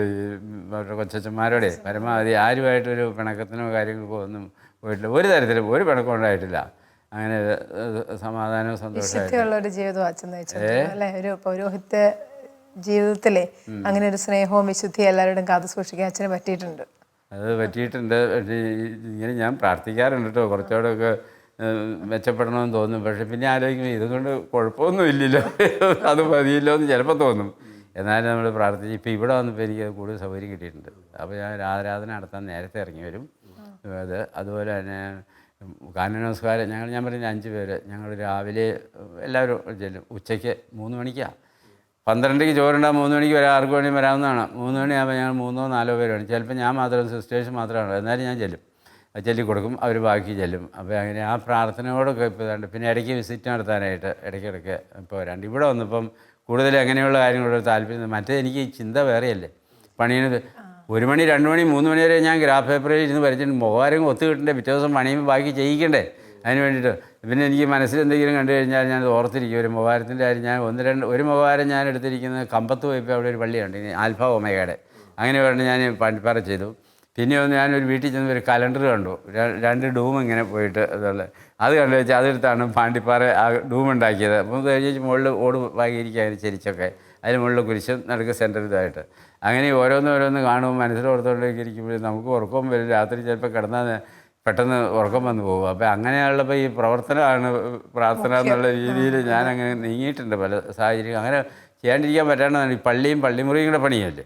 കൊച്ചച്ഛന്മാരോടെ. പരമാവധി ആരുമായിട്ടൊരു പിണക്കത്തിനോ കാര്യങ്ങൾക്കോ ഒന്നും പോയിട്ടില്ല. ഒരു തരത്തിലും ഒരു പിണക്കം ഉണ്ടായിട്ടില്ല. അങ്ങനെ സമാധാനവും ഒരു ജീവിതം അച്ഛൻ ഒരു പൗരോഹിത്യ ജീവിതത്തിലെ അങ്ങനെ ഒരു സ്നേഹവും വിശുദ്ധിയും എല്ലാവരുടെയും കാത്തു സൂക്ഷിക്കാൻ അച്ഛന് പറ്റിയിട്ടുണ്ട്. അത് പറ്റിയിട്ടുണ്ട്. ഇങ്ങനെ ഞാൻ പ്രാർത്ഥിക്കാറുണ്ട് കേട്ടോ. കുറച്ചുകൂടെയൊക്കെ മെച്ചപ്പെടണമെന്ന് തോന്നും. പക്ഷെ പിന്നെ ആലോചിക്കുമ്പോൾ ഇതുകൊണ്ട് കുഴപ്പമൊന്നും ഇല്ലല്ലോ. അത് മതിയല്ലോ എന്ന് ചിലപ്പോൾ തോന്നും. എന്നാലും നമ്മൾ പ്രാർത്ഥിച്ച് ഇപ്പോൾ ഇവിടെ വന്നപ്പോൾ എനിക്ക് കൂടുതൽ സൗകര്യം കിട്ടിയിട്ടുണ്ട്. അപ്പോൾ ഞാൻ ആരാധന നടത്താൻ നേരത്തെ ഇറങ്ങി വരും. അത് അതുപോലെ തന്നെ കാന നമസ്കാരം ഞങ്ങൾ ഞാൻ പറഞ്ഞ അഞ്ച് പേര്. ഞങ്ങൾ രാവിലെ എല്ലാവരും ചെല്ലും. ഉച്ചയ്ക്ക് മൂന്ന് മണിക്കാണ് പന്ത്രണ്ടരയ്ക്ക് ചോറുണ്ടാകും മൂന്ന് മണിക്ക് വരാം ആർക്ക് വേണമെങ്കിൽ വരാവുന്നതാണ്. മൂന്ന് മണിയാകുമ്പോൾ ഞങ്ങൾ മൂന്നോ നാലോ പേരാണ് ചിലപ്പോൾ ഞാൻ മാത്രം സിസ്റ്റേഴ്സ് മാത്രമാണ് എന്നാലും ഞാൻ ചെല്ലും. ചൊല്ലി കൊടുക്കും അവർ ബാക്കി ചെല്ലും. അപ്പോൾ അങ്ങനെ ആ പ്രാർത്ഥനയോടൊക്കെ ഇപ്പോൾ ഇതാണ്ട്. പിന്നെ ഇടയ്ക്ക് വിസിറ്റ് നടത്താനായിട്ട് ഇടയ്ക്കിടയ്ക്ക് ഇപ്പോൾ വരാണ്ട്. ഇവിടെ വന്നപ്പം കൂടുതൽ അങ്ങനെയുള്ള കാര്യങ്ങളോട് താല്പര്യം മറ്റേ എനിക്ക് ചിന്ത വേറെയല്ലേ. പണിയുന്നത് ഒരു മണി രണ്ട് മണി മൂന്ന് മണി വരെ ഞാൻ ഗ്രാഫ് പേപ്പറിൽ ഇരുന്ന് വരച്ചിട്ട് മുഖവാരം ഒത്തു കിട്ടണ്ടേ പിറ്റേ ദിവസം പണിയുമ്പോൾ ബാക്കി ചെയ്യിക്കണ്ടേ? അതിന് വേണ്ടിയിട്ട് പിന്നെ എനിക്ക് മനസ്സിൽ എന്തെങ്കിലും കണ്ടു കഴിഞ്ഞാൽ ഞാൻ ഓർത്തിരിക്കും. ഒരു മുഖവാരത്തിന്റെ കാര്യം ഞാൻ ഒന്ന് രണ്ട് ഒരു മുഖവാരം ഞാൻ എടുത്തിരിക്കുന്നത് കമ്പത്ത് പോയപ്പോൾ അവിടെ ഒരു പള്ളിയുണ്ട് ആൽഫ ഒമേഗയുടെ. അങ്ങനെ വേണ്ട ഞാൻ പണിപ്പാറ ചെയ്തു. പിന്നെ ഒന്ന് ഞാനൊരു വീട്ടിൽ ചെന്ന് ഒരു കലണ്ടർ കണ്ടു. രണ്ട് ഡൂം ഇങ്ങനെ പോയിട്ട് അതുള്ള അത് കണ്ടു വെച്ചാൽ അതെടുത്താണ് പാണ്ടിപ്പാറ ആ ഡൂം ഉണ്ടാക്കിയത്. അപ്പം കഴിഞ്ഞ് മുകളിൽ ഓട് വാങ്ങിയിരിക്കുകയാണ് ചെരിച്ചൊക്കെ. അതിന് മുകളിൽ കുരിശ് നടുക്ക് സെന്റർ ഇതായിട്ട്. അങ്ങനെ ഓരോന്ന് ഓരോന്ന് കാണുമ്പോൾ മനസ്സിൽ ഓർത്തുകൊണ്ടൊക്കെ നമുക്ക് ഉറക്കം വരും. രാത്രി ചിലപ്പോൾ കിടന്നാൽ പെട്ടെന്ന് ഉറക്കം വന്നു പോകും. അപ്പോൾ അങ്ങനെയുള്ളപ്പോൾ ഈ പ്രവർത്തനമാണ് പ്രാർത്ഥന എന്നുള്ള രീതിയിൽ ഞാൻ അങ്ങനെ നീങ്ങിയിട്ടുണ്ട് പല സാഹചര്യം അങ്ങനെ ചെയ്യാണ്ടിരിക്കാൻ പറ്റാണെന്നാണ് ഈ പള്ളിയും പള്ളിമുറിയും കൂടെ പണിയല്ലേ?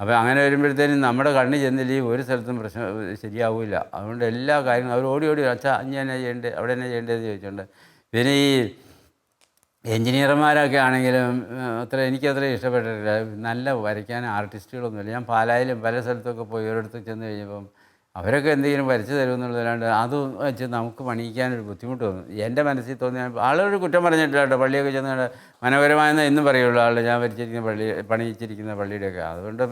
അപ്പോൾ അങ്ങനെ വരുമ്പോഴത്തേനും നമ്മുടെ കണ്ണ് ചെന്നില്ല ഒരു സ്ഥലത്തും പ്രശ്നം ശരിയാവില്ല അതുകൊണ്ട് എല്ലാ കാര്യങ്ങളും അവർ ഓടി ഓടി അച്ഛാ അഞ്ഞ എന്നാ ചെയ്യേണ്ടത് അവിടെ എന്നാ ചെയ്യേണ്ടതെന്ന് ചോദിച്ചുകൊണ്ട് പിന്നെ ഈ എഞ്ചിനീയർമാരൊക്കെ ആണെങ്കിലും അത്ര എനിക്കത്ര ഇഷ്ടപ്പെട്ടിട്ടില്ല. നല്ല വരയ്ക്കാൻ ആർട്ടിസ്റ്റുകളൊന്നുമില്ല. ഞാൻ പാലായിലും പല സ്ഥലത്തൊക്കെ പോയി ഒരിടത്ത് ചെന്ന് കഴിഞ്ഞപ്പം അവരൊക്കെ എന്തെങ്കിലും വരച്ച് തരുമെന്നുള്ളതല്ലാണ്ട് അത് വെച്ച് നമുക്ക് പണിയിക്കാനൊരു ബുദ്ധിമുട്ട് തോന്നും. എന്റെ മനസ്സിൽ തോന്നിയ ആളൊരു കുറ്റം പറഞ്ഞിട്ടില്ല കേട്ടോ. പള്ളിയൊക്കെ ചെന്ന് മനോഹരമായെന്ന് എന്നും പറയുള്ളൂ. ആൾ ഞാൻ വരച്ചിരിക്കുന്ന പള്ളി പണിയിച്ചിരിക്കുന്ന പള്ളിയുടെയൊക്കെ. അതുകൊണ്ട്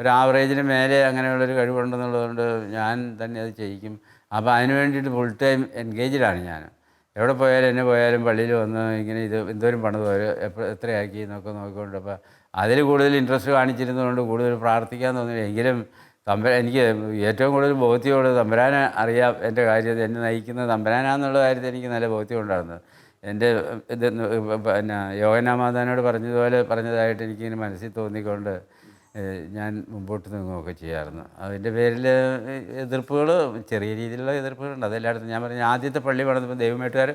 ഒരു ആവറേജിന് മേലെ അങ്ങനെയുള്ളൊരു കഴിവുണ്ടെന്നുള്ളതുകൊണ്ട് ഞാൻ തന്നെ അത് ചെയ്യിക്കും. അപ്പോൾ അതിന് വേണ്ടിയിട്ട് ഫുൾ ടൈം എൻഗേജിലാണ് ഞാൻ. എവിടെ പോയാലും എന്നെ പോയാലും പള്ളിയിൽ വന്ന് ഇങ്ങനെ ഇത് എന്തോരം പണിത് എപ്പോൾ എത്രയാക്കി എന്നൊക്കെ നോക്കിക്കൊണ്ട് അപ്പോൾ അതിൽ കൂടുതൽ ഇൻട്രസ്റ്റ് കാണിച്ചിരുന്നതുകൊണ്ട് കൂടുതൽ പ്രാർത്ഥിക്കാൻ തോന്നിയില്ല. എങ്കിലും തമ്പ എനിക്ക് ഏറ്റവും കൂടുതൽ ബോധ്യമുള്ളത് തമ്പരാനെ അറിയാം എന്റെ കാര്യം എന്നെ നയിക്കുന്നത് തമ്പരാനാന്നുള്ള കാര്യത്തിൽ എനിക്ക് നല്ല ബോധ്യം ഉണ്ടായിരുന്നത് എന്റെ ഇത് പിന്നെ യോഗനാമാതാനോട് പറഞ്ഞതുപോലെ പറഞ്ഞതായിട്ട് എനിക്കിങ്ങനെ മനസ്സിൽ തോന്നിക്കൊണ്ട് ഞാൻ മുമ്പോട്ട് നീങ്ങുകയൊക്കെ ചെയ്യാറുണ്ട്. അതിന്റെ പേരിൽ എതിർപ്പുകൾ ചെറിയ രീതിയിലുള്ള എതിർപ്പുകളുണ്ട്. അതെല്ലായിടത്തും ഞാൻ പറഞ്ഞു ആദ്യത്തെ പള്ളി പണിതപ്പോൾ ദൈവമേട്ടുകാർ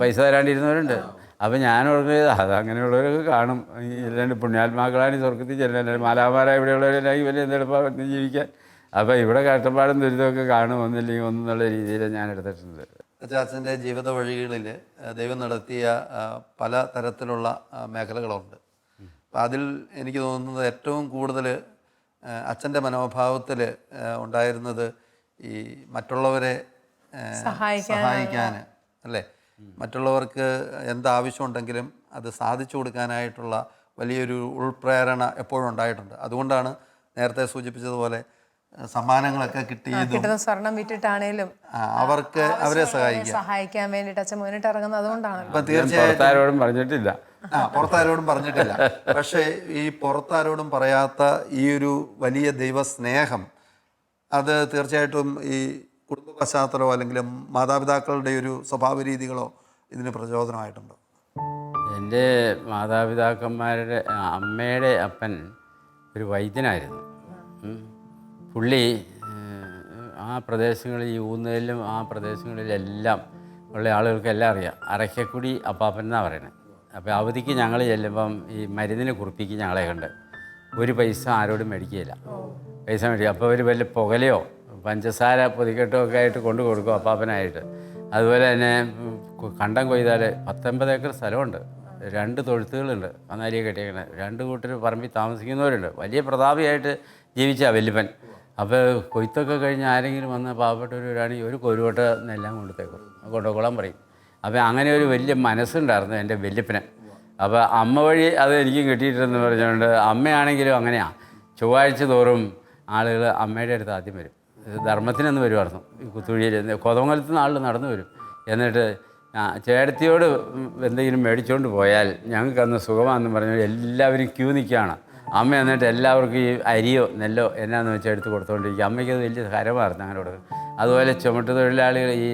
പൈസ തരാണ്ടിരുന്നവരുണ്ട്. അപ്പം ഞാൻ ഓർക്കുന്നത് അത് അങ്ങനെയുള്ളവരൊക്കെ കാണും. ഈ രണ്ട് പുണ്യാത്മാക്കളാണ് ഈ സ്വർഗത്തിൽ ചെല്ലുന്നത്. മാലാമാരായ ഇവിടെയുള്ളവരെല്ലാം വലിയ വന്ന് ജീവിക്കാൻ. അപ്പോൾ ഇവിടെ കഷ്ടപ്പാടും ദുരിതമൊക്കെ കാണും ഒന്നില്ലെങ്കിൽ ഒന്നുള്ള രീതിയിൽ ഞാൻ എടുത്തിട്ടുണ്ട് അച്ചാച്ചന്റെ ജീവിത വഴികളിൽ ദൈവം നടത്തിയ പല തരത്തിലുള്ള മേഖലകളുണ്ട്. അപ്പോൾ അതിൽ എനിക്ക് തോന്നുന്നത് ഏറ്റവും കൂടുതൽ അച്ഛന്റെ മനോഭാവത്തിൽ ഉണ്ടായിരുന്നത് ഈ മറ്റുള്ളവരെ സഹായിക്കാൻ അല്ലേ? മറ്റുള്ളവർക്ക് എന്താവശ്യമുണ്ടെങ്കിലും അത് സാധിച്ചു കൊടുക്കാനായിട്ടുള്ള വലിയൊരു ഉൾപ്രേരണ എപ്പോഴും ഉണ്ടായിട്ടുണ്ട്. അതുകൊണ്ടാണ് നേരത്തെ സൂചിപ്പിച്ചതുപോലെ സമ്മാനങ്ങളൊക്കെ കിട്ടിയതും സ്വർണം വിറ്റിട്ടാണേലും അവർക്ക് അവരെ സഹായിക്കാം. സഹായിക്കാൻ വേണ്ടിട്ട് അച്ഛൻ മുന്നിട്ട് ഇറങ്ങുന്നത് അതുകൊണ്ടാണ് തീർച്ചയായിട്ടും തീർച്ചയായും പുറത്താരോടും പറഞ്ഞിട്ടില്ല. ആ പുറത്താരോടും പറഞ്ഞിട്ടില്ല. പക്ഷേ ഈ പുറത്താരോടും പറയാത്ത ഈ ഒരു വലിയ ദൈവസ്നേഹം അത് തീർച്ചയായിട്ടും ഈ കുടുംബ പശ്ചാത്തലമോ അല്ലെങ്കിൽ മാതാപിതാക്കളുടെ ഒരു സ്വഭാവ രീതികളോ ഇതിന് പ്രചോദനമായിട്ടുണ്ടോ? എന്റെ മാതാപിതാക്കന്മാരുടെ അമ്മയുടെ അപ്പൻ ഒരു വൈദ്യനായിരുന്നു. പുള്ളി ആ പ്രദേശങ്ങളിൽ ഊന്നലിലും ആ പ്രദേശങ്ങളിലെല്ലാം ഉള്ള ആളുകൾക്കെല്ലാം അറിയാം. അരക്കക്കുടി അപ്പാപ്പൻ എന്നാണ് പറയുന്നത് അപ്പോൾ അവധിക്ക് ഞങ്ങൾ ചെല്ലുമ്പം ഈ മരുന്നിനെ കുറിപ്പിക്കും ഞങ്ങളെ കണ്ട് ഒരു പൈസ ആരോടും മേടിക്കുകയില്ല. പൈസ മേടിക്കുക. അപ്പോൾ ഒരു വലിയ പുകലയോ പഞ്ചസാര പൊതിക്കെട്ടോ ഒക്കെ ആയിട്ട് കൊണ്ടു കൊടുക്കും അപ്പാപ്പനായിട്ട്. അതുപോലെ തന്നെ കണ്ടം കൊയ്താൽ പത്തൊമ്പത് ഏക്കർ സ്ഥലമുണ്ട്. രണ്ട് തൊഴുത്തുകളുണ്ട് കന്നാലിയെ കെട്ടിയേക്കണേ. രണ്ട് കൂട്ടർ പറമ്പിൽ താമസിക്കുന്നവരുണ്ട്. വലിയ പ്രതാപിയായിട്ട് ജീവിച്ച വല്യപ്പൻ. അപ്പോൾ കൊയ്ത്തൊക്കെ കഴിഞ്ഞ് ആരെങ്കിലും വന്ന് പാവപ്പെട്ടവരാണെങ്കിൽ ഒരു കൊരുവട്ട നെല്ലാം കൊണ്ടുത്തേക്കും കൊണ്ടുപോകോളാൻ പറയും. അപ്പോൾ അങ്ങനെ ഒരു വലിയ മനസ്സുണ്ടായിരുന്നു എന്റെ വല്യപ്പന്. അപ്പോൾ അമ്മ വഴി അത് എനിക്കും കിട്ടിയിട്ടുണ്ടെന്ന് പറഞ്ഞുകൊണ്ട് അമ്മയാണെങ്കിലും അങ്ങനെയാണ് ചൊവ്വാഴ്ച തോറും ആളുകൾ അമ്മയുടെ അടുത്ത് ആദ്യം വരും. ധർമ്മത്തിനൊന്ന് വരുമായിരുന്നു ഈ കുത്തുഴിയിൽ കൊതമംഗലത്ത് നാളിൽ നടന്നു വരും. എന്നിട്ട് ചേട്ടത്തിയോട് എന്തെങ്കിലും മേടിച്ചുകൊണ്ട് പോയാൽ ഞങ്ങൾക്ക് അന്ന് സുഖമാണെന്ന് പറഞ്ഞു എല്ലാവരും ക്യൂ നിൽക്കുകയാണ്. അമ്മ എന്നിട്ട് എല്ലാവർക്കും ഈ അരിയോ നെല്ലോ എന്നാന്ന് വെച്ചാൽ എടുത്ത് കൊടുത്തുകൊണ്ടിരിക്കുക അമ്മയ്ക്ക് അത് വലിയ ഹരമായിരുന്നു അങ്ങനെ കൊടുക്കും അതുപോലെ ചുമട്ട് തൊഴിലാളികൾ ഈ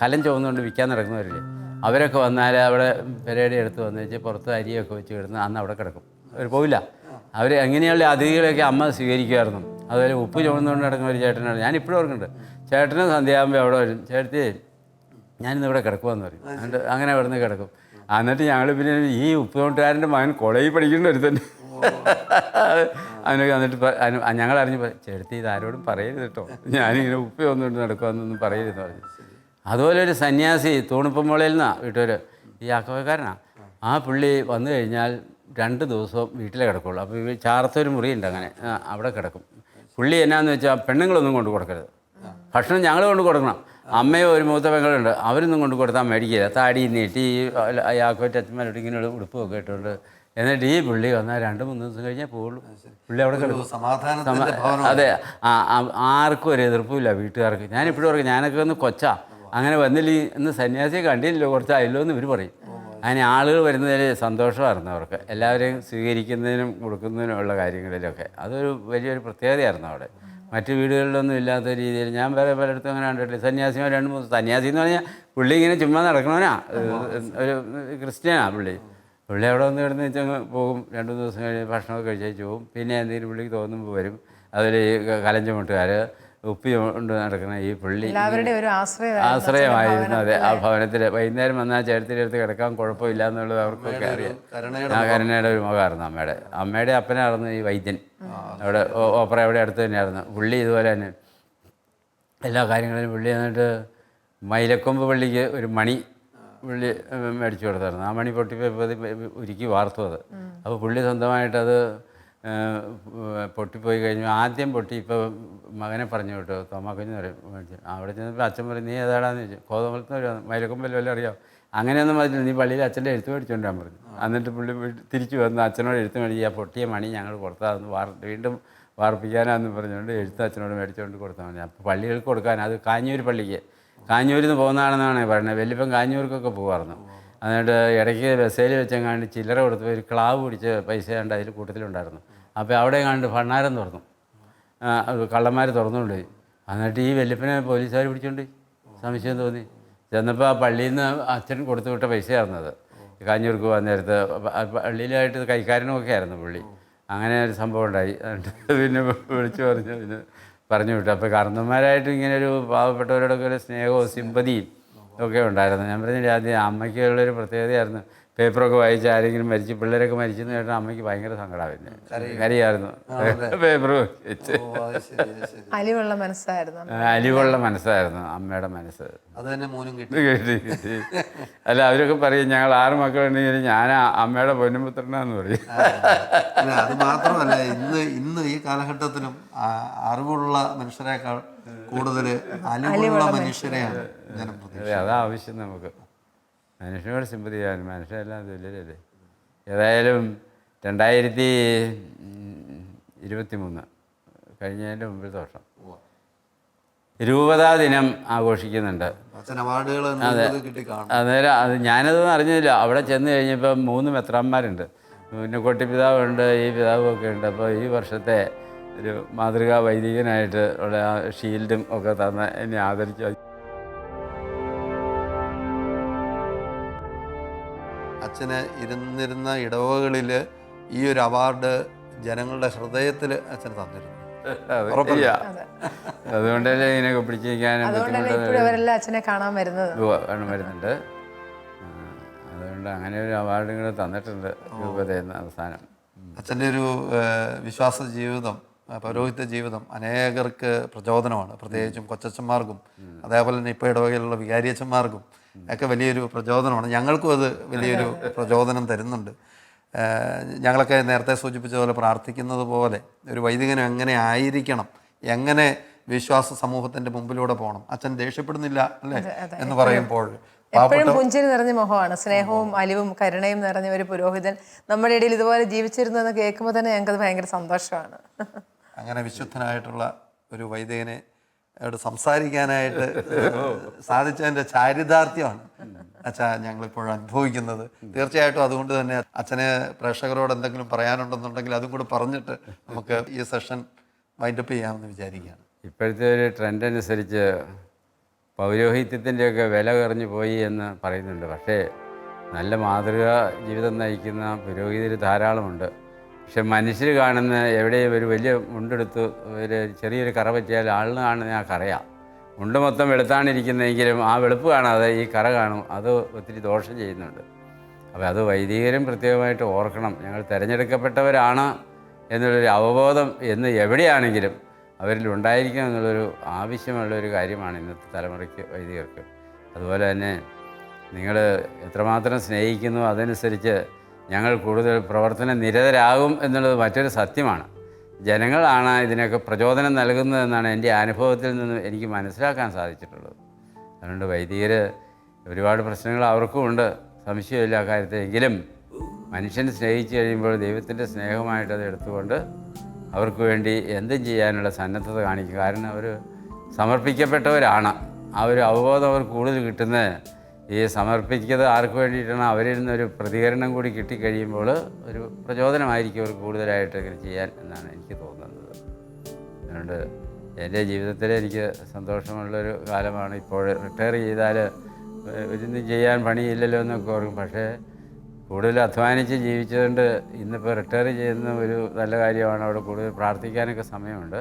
കലം ചുവന്നുകൊണ്ട് വിൽക്കാൻ നടക്കുന്നവരില്ലേ അവരൊക്കെ വന്നാൽ അവിടെ പെരയുടെ എടുത്ത് വന്നു വെച്ച് പുറത്ത് അരിയൊക്കെ വെച്ച് കിടന്ന് അന്ന് അവിടെ കിടക്കും. അവർ പോവില്ല. അവർ എങ്ങനെയുള്ള അതിഥികളെയൊക്കെ അമ്മ സ്വീകരിക്കുമായിരുന്നു. അതുപോലെ ഉപ്പ് ചുമന്നുകൊണ്ട് നടക്കുന്ന ഒരു ചേട്ടനാണ്. ഞാൻ ഇപ്പോഴും ഓർക്കുന്നുണ്ട്. ചേട്ടനും സന്ധ്യയാകുമ്പോൾ അവിടെ വരും. ചേട്ടത്തി ഞാനിന്ന് ഇവിടെ കിടക്കുമെന്ന് പറയും. എന്നിട്ട് അങ്ങനെ അവിടെ നിന്ന് കിടക്കും. എന്നിട്ട് ഞങ്ങൾ പിന്നെ ഈ ഉപ്പ് ചുമട്ടുകാരന്റെ മകൻ കോളേജിൽ പഠിക്കേണ്ട ഒരു തന്നെ. അതിനൊക്കെ എന്നിട്ട് ഞങ്ങൾ അറിഞ്ഞ് ചേട്ടത്തി ഇത് ആരോടും പറയരുത് കേട്ടോ. ഞാനിങ്ങനെ ഉപ്പ് ചുമന്നുകൊണ്ട് നടക്കുമെന്നൊന്നും പറയരുതെന്ന് പറഞ്ഞു. അതുപോലെ ഒരു സന്യാസി തൂണിപ്പുമ്പോളയിൽ നിന്നാണ് വീട്ടുകാർ ഈ ആക്കവക്കാരനാണ് ആ പുള്ളി വന്നു കഴിഞ്ഞാൽ രണ്ട് ദിവസവും വീട്ടിലേ കിടക്കുള്ളൂ. അപ്പോൾ ഈ ചാർത്തൊരു മുറിയുണ്ട് അങ്ങനെ. അവിടെ കിടക്കും. പുള്ളി എന്നാന്ന് വെച്ചാൽ പെണ്ണുങ്ങളൊന്നും കൊണ്ട് കൊടുക്കരുത്. ഭക്ഷണം ഞങ്ങൾ കൊണ്ട് കൊടുക്കണം. അമ്മയോ ഒരു മൂത്ത പെങ്ങളുണ്ട്. അവരൊന്നും കൊണ്ട് കൊടുത്താൽ മേടിക്കില്ല. താടി നീട്ടി ആക്കോറ്റ അച്ഛന്മാരോട് ഇങ്ങനെ ഉടുപ്പൊക്കെ ഇട്ടുകൊണ്ട് എന്നിട്ട് ഈ പുള്ളി വന്നാൽ രണ്ട് മൂന്ന് ദിവസം കഴിഞ്ഞാൽ പോകുള്ളൂ പുള്ളി അവിടെ സമാധാനം അതെ ആർക്കും ഒരു എതിർപ്പുമില്ല വീട്ടുകാർക്ക്. ഞാൻ ഇപ്പോഴും പറയും ഞാനൊക്കെ ഒന്ന് കൊച്ചാ. അങ്ങനെ വന്നില്ല ഇന്ന് സന്യാസിയെ കണ്ടില്ലല്ലോ കുറച്ചായല്ലോ എന്ന് ഇവർ പറയും. അങ്ങനെ ആളുകൾ വരുന്നതിൽ സന്തോഷമായിരുന്നു അവർക്ക്. എല്ലാവരെയും സ്വീകരിക്കുന്നതിനും കൊടുക്കുന്നതിനും ഉള്ള കാര്യങ്ങളിലൊക്കെ. അതൊരു വലിയൊരു പ്രത്യേകതയായിരുന്നു അവിടെ. മറ്റു വീടുകളിലൊന്നും ഇല്ലാത്ത രീതിയിൽ ഞാൻ വേറെ പലയിടത്തും അങ്ങനെ കണ്ടിട്ടില്ല. സന്യാസിമാർ രണ്ട് മൂന്ന് സന്യാസി എന്ന് പറഞ്ഞാൽ പുള്ളി ഇങ്ങനെ ചുമ്മാ നടക്കണവനാ ഒരു ക്രിസ്ത്യനാ പുള്ളി. പുള്ളി അവിടെ വന്ന് കിടന്ന് വെച്ചങ്ങ് പോകും. രണ്ട് മൂന്ന് ദിവസം കഴിഞ്ഞ് ഭക്ഷണമൊക്കെ കഴിച്ചു പോകും. പിന്നെ എന്തെങ്കിലും പുള്ളിക്ക് തോന്നുമ്പോൾ വരും. അതിൽ കലഞ്ചുമുട്ടുകാർ ഉപ്പി കൊണ്ട് നടക്കുന്ന ഈ പുള്ളി എല്ലാവരുടെയും ഒരു ആശ്രയം ആശ്രയമായിരുന്നു. അതെ ആ ഭവനത്തിൽ വൈകുന്നേരം വന്നാൽ ചേട്ടത്തിന്റെ അടുത്ത് കിടക്കാൻ കുഴപ്പമില്ല എന്നുള്ളത് അവർക്കൊക്കെ അറിയാം. ആ കരുണയുടെ ഒരു മുഖമായിരുന്നു അമ്മയുടെ. അമ്മയുടെ അപ്പനായിരുന്നു ഈ വൈദ്യൻ. അവിടെ ഓപ്പറ അവിടെ അടുത്ത് തന്നെയായിരുന്നു. പുള്ളി ഇതുപോലെ തന്നെ എല്ലാ കാര്യങ്ങളിലും പുള്ളി എന്നിട്ട് മൈലക്കൊമ്പ് പള്ളിക്ക് ഒരു മണി പുള്ളി മേടിച്ചു കൊടുത്തായിരുന്നു. ആ മണി പൊട്ടിപ്പോയപ്പോൾ അത് ഉരുക്കി വാർത്തു അത്. അപ്പോൾ പുള്ളി സ്വന്തമായിട്ടത് പൊട്ടിപ്പോയി കഴിഞ്ഞു. ആദ്യം പൊട്ടി ഇപ്പോൾ മകനെ പറഞ്ഞു കേട്ടോ തോമാക്കുഞ്ഞ് പറയും അവിടെ ചെന്നപ്പോൾ അച്ഛൻ പറയും നീ ഏതാടാന്ന് ചോദിച്ചു? കോതമംഗലത്ത് ഒരു മയിലക്കുമ്പോൾ മൈലക്കൊമ്പൽ വല്ലതും അറിയാം? അങ്ങനെയൊന്നും പറഞ്ഞില്ല നീ പള്ളിയിൽ അച്ഛന്റെ എഴുത്ത് മേടിച്ചുകൊണ്ടാൻ പറഞ്ഞു എന്നിട്ട് പുള്ളി തിരിച്ചു വന്ന് അച്ഛനോട് എഴുത്ത് മേടിച്ച് ആ പൊട്ടിയ മണി ഞങ്ങൾ കൊടുത്താന്ന് വാർ വീണ്ടും വാർപ്പിക്കാനാന്ന് പറഞ്ഞുകൊണ്ട് എഴുത്ത് അച്ഛനോട് മേടിച്ചുകൊണ്ട് കൊടുത്താൽ മതി. അപ്പോൾ പള്ളികൾക്ക് കൊടുക്കാൻ അത് കാഞ്ഞൂർ പള്ളിക്ക്. കാഞ്ഞൂരിൽ നിന്ന് പോകുന്നതാണെന്നാണ് പറയുന്നത് വലിയപ്പം കാഞ്ഞൂർക്കൊക്കെ പോകുമായിരുന്നു എന്നിട്ട് ഇടയ്ക്ക് ബസ്സേൽ വെച്ചെങ്ങാണ്ട് ചില്ലറ കൊടുത്ത് ഒരു ക്ലാവ് പിടിച്ച് പൈസ കണ്ട് അതിൽ കൂട്ടത്തിലുണ്ടായിരുന്നു. അപ്പോൾ അവിടെ കണ്ട് ഭണ്ണാരം തുറന്നു. കള്ളന്മാർ തുറന്നുകൊണ്ട് എന്നിട്ട് ഈ വെല്ലുപ്പിനെ പോലീസുകാർ പിടിച്ചോണ്ട് സംശയം തോന്നി. ചെന്നപ്പോൾ ആ പള്ളിയിൽ നിന്ന് അച്ഛൻ കൊടുത്തു വിട്ട പൈസയായിരുന്നത് കാഞ്ഞൂർക്ക് പോകാൻ നേരത്ത് പള്ളിയിലായിട്ട് കൈക്കാരനുമൊക്കെ ആയിരുന്നു പുള്ളി. അങ്ങനെ ഒരു സംഭവം ഉണ്ടായി. പിന്നെ വിളിച്ചു പറഞ്ഞു പിന്നെ പറഞ്ഞു വിട്ടു. അപ്പോൾ കാരണന്മാരായിട്ട് ഇങ്ങനെ ഒരു പാവപ്പെട്ടവരോടൊക്കെ ഒരു സ്നേഹവും സിമ്പതിയും ഒക്കെ ഉണ്ടായിരുന്നു. ഞാൻ പറഞ്ഞില്ല ആദ്യം അമ്മയ്ക്കുള്ളൊരു പ്രത്യേകതയായിരുന്നു. പേപ്പറൊക്കെ വായിച്ച് ആരെങ്കിലും മരിച്ച് പിള്ളേരൊക്കെ മരിച്ചെന്ന് കേട്ടാൽ അമ്മയ്ക്ക് ഭയങ്കര സങ്കടമായിരുന്നു കരയായിരുന്നു. പേപ്പർ വെച്ച് ശരി. അലിവുള്ള മനസ്സായിരുന്നു അലിവുള്ള മനസ്സായിരുന്നു അമ്മയുടെ മനസ്സ്. കിട്ടി. അല്ല അവരൊക്കെ പറയും ഞങ്ങൾ ആറ് മക്കളുണ്ടെങ്കിൽ ഞാൻ അമ്മയുടെ പൊന്നുപുത്രനാന്ന് പറയും. അല്ല അത് മാത്രമല്ല ഇന്ന് ഇന്ന് ഈ കാലഘട്ടത്തിലും അറിവുള്ള മനുഷ്യരെക്കാൾ കൂടുതൽ അലിവുള്ള മനുഷ്യരെയാണ് ജനം പ്രതീക്ഷിക്കുന്നത് അതെ അതാ ആവശ്യം നമുക്ക്. മനുഷ്യനോട് സിമ്പതി ചെയ്യാൻ മനുഷ്യരെല്ലാം തുല്യരല്ലേ? ഏതായാലും രണ്ടായിരത്തി ഇരുപത്തി മൂന്ന് കഴിഞ്ഞതിന്റെ മുമ്പിലത്തെ വർഷം രൂപതാ ദിനം ആഘോഷിക്കുന്നുണ്ട്. അതെ. അന്നേരം അത് ഞാനത് അറിഞ്ഞില്ല. അവിടെ ചെന്ന് കഴിഞ്ഞപ്പോൾ മൂന്ന് മെത്രാന്മാരുണ്ട്. പിന്നെ കൊട്ടി പിതാവുണ്ട് ഈ പിതാവൊക്കെ ഉണ്ട്. അപ്പോൾ ഈ വർഷത്തെ ഒരു മാതൃകാ വൈദികനായിട്ട് ഉള്ള ആ ഷീൽഡും ഒക്കെ തന്ന് എന്നെ ആദരിച്ചു. അച്ഛന് ഇരുന്നിരുന്ന ഇടവകളിൽ ഈ ഒരു അവാർഡ് ജനങ്ങളുടെ ഹൃദയത്തിൽ അച്ഛൻ തന്നിരുന്നു. അതുകൊണ്ടല്ലേ ഇതിനൊക്കെ പിടിച്ചിരിക്കാനും അവരെല്ലാം അച്ഛനെ കാണാൻ വരുന്നത്. വരുന്നുണ്ട്. അതുകൊണ്ട് അങ്ങനെ ഒരു അവാർഡുകൾ തന്നിട്ടുണ്ട്. രൂപതയെന്ന് അവസാനം. അച്ഛന്റെ ഒരു വിശ്വാസ ജീവിതം പൗരോഹിത്യ ജീവിതം അനേകർക്ക് പ്രചോദനമാണ്. പ്രത്യേകിച്ചും കൊച്ചച്ഛന്മാർക്കും അതേപോലെ തന്നെ ഇപ്പോൾ ഇടവകയിലുള്ള വികാരിയച്ഛന്മാർക്കും ഒക്കെ വലിയൊരു പ്രചോദനമാണ്. ഞങ്ങൾക്കും അത് വലിയൊരു പ്രചോദനം തരുന്നുണ്ട്. ഞങ്ങളൊക്കെ നേരത്തെ സൂചിപ്പിച്ചതുപോലെ പ്രാർത്ഥിക്കുന്നത് പോലെ ഒരു വൈദികനും എങ്ങനെ ആയിരിക്കണം എങ്ങനെ വിശ്വാസ സമൂഹത്തിന്റെ മുമ്പിലൂടെ പോകണം അച്ഛൻ ദേഷ്യപ്പെടുന്നില്ല അല്ലേ എന്ന് പറയുമ്പോൾ എപ്പോഴും പുഞ്ചിരി നിറഞ്ഞ മുഖമാണ്. സ്നേഹവും അലിവും കരുണയും നിറഞ്ഞ ഒരു പുരോഹിതൻ നമ്മുടെ ഇടയിൽ ഇതുപോലെ ജീവിച്ചിരുന്നു എന്ന് കേൾക്കുമ്പോൾ തന്നെ ഞങ്ങൾക്കത് ഭയങ്കര സന്തോഷമാണ്. അങ്ങനെ വിശുദ്ധനായിട്ടുള്ള ഒരു വൈദികനെ അവിടെ സംസാരിക്കാനായിട്ട് സാധിച്ചതിന്റെ ചാരിതാർത്ഥ്യമാണ് അച്ഛാ ഞങ്ങളിപ്പോൾ അനുഭവിക്കുന്നത്. തീർച്ചയായിട്ടും അതുകൊണ്ട് തന്നെ അച്ഛനെ പ്രേക്ഷകരോട് എന്തെങ്കിലും പറയാനുണ്ടെന്നുണ്ടെങ്കിൽ അതും കൂടി പറഞ്ഞിട്ട് നമുക്ക് ഈ സെഷൻ വൈൻഡപ്പ് ചെയ്യാമെന്ന് വിചാരിക്കുകയാണ്. ഇപ്പോഴത്തെ ഒരു ട്രെൻഡ് അനുസരിച്ച് പൗരോഹിത്യത്തിന്റെയൊക്കെ വില കുറഞ്ഞു പോയി എന്ന് പറയുന്നുണ്ട്. പക്ഷേ നല്ല മാതൃകാ ജീവിതം നയിക്കുന്ന പുരോഹിതർ ധാരാളമുണ്ട്. പക്ഷെ മനുഷ്യർ കാണുന്ന എവിടെയും ഒരു വലിയ മുണ്ടെടുത്ത് ഒരു ചെറിയൊരു കറ പറ്റിയാൽ ആളിന് കാണുന്ന ആ മുണ്ട് മൊത്തം വെളുത്താണിരിക്കുന്നതെങ്കിലും ആ വെളുപ്പ് കാണാതെ ഈ കറ കാണും. അത് ഒത്തിരി ദോഷം ചെയ്യുന്നുണ്ട്. അപ്പോൾ അത് വൈദികരും പ്രത്യേകമായിട്ട് ഓർക്കണം. ഞങ്ങൾ തിരഞ്ഞെടുക്കപ്പെട്ടവരാണ് എന്നുള്ളൊരു അവബോധം എന്ന് എവിടെയാണെങ്കിലും അവരിൽ ഉണ്ടായിരിക്കണം എന്നുള്ളൊരു ആവശ്യമുള്ളൊരു കാര്യമാണ് ഇന്നത്തെ തലമുറയ്ക്ക് വൈദികർക്ക്. അതുപോലെ തന്നെ നിങ്ങൾ എത്രമാത്രം സ്നേഹിക്കുന്നു അതനുസരിച്ച് ഞങ്ങൾ കൂടുതൽ പ്രവർത്തന നിരതരാകും എന്നുള്ളത് മറ്റൊരു സത്യമാണ്. ജനങ്ങളാണ് ഇതിനൊക്കെ പ്രചോദനം നൽകുന്നതെന്നാണ് എന്റെ അനുഭവത്തിൽ നിന്ന് എനിക്ക് മനസ്സിലാക്കാൻ സാധിച്ചിട്ടുള്ളത്. അതുകൊണ്ട് വൈദികർ ഒരുപാട് പ്രശ്നങ്ങൾ അവർക്കും ഉണ്ട്. സംശയമില്ല ആ മനുഷ്യനെ സ്നേഹിച്ചു കഴിയുമ്പോൾ ദൈവത്തിന്റെ സ്നേഹമായിട്ട് അത് എടുത്തുകൊണ്ട് അവർക്ക് വേണ്ടി എന്തും ചെയ്യാനുള്ള സന്നദ്ധത കാണിക്കും. കാരണം അവർ സമർപ്പിക്കപ്പെട്ടവരാണ്. ആ ഒരു അവബോധം അവർ കൂടുതൽ കിട്ടുന്നത് ഈ സമർപ്പിക്കുന്നത് ആർക്ക് വേണ്ടിയിട്ടാണ്? അവരിൽ നിന്നൊരു പ്രതികരണം കൂടി കിട്ടിക്കഴിയുമ്പോൾ ഒരു പ്രചോദനമായിരിക്കും അവർ കൂടുതലായിട്ട് ഇങ്ങനെ ചെയ്യാൻ എന്നാണ് എനിക്ക് തോന്നുന്നത്. അതുകൊണ്ട് എന്റെ ജീവിതത്തിൽ എനിക്ക് സന്തോഷമുള്ളൊരു കാലമാണ്. ഇപ്പോൾ റിട്ടയർ ചെയ്താൽ ഇതൊന്നും ചെയ്യാൻ പണിയില്ലല്ലോ എന്നൊക്കെ ഓർക്കും. പക്ഷേ കൂടുതൽ അധ്വാനിച്ച് ജീവിച്ചതുകൊണ്ട് ഇന്നിപ്പോൾ റിട്ടയർ ചെയ്യുന്ന ഒരു നല്ല കാര്യമാണ്. അവിടെ കൂടുതൽ പ്രാർത്ഥിക്കാനൊക്കെ സമയമുണ്ട്.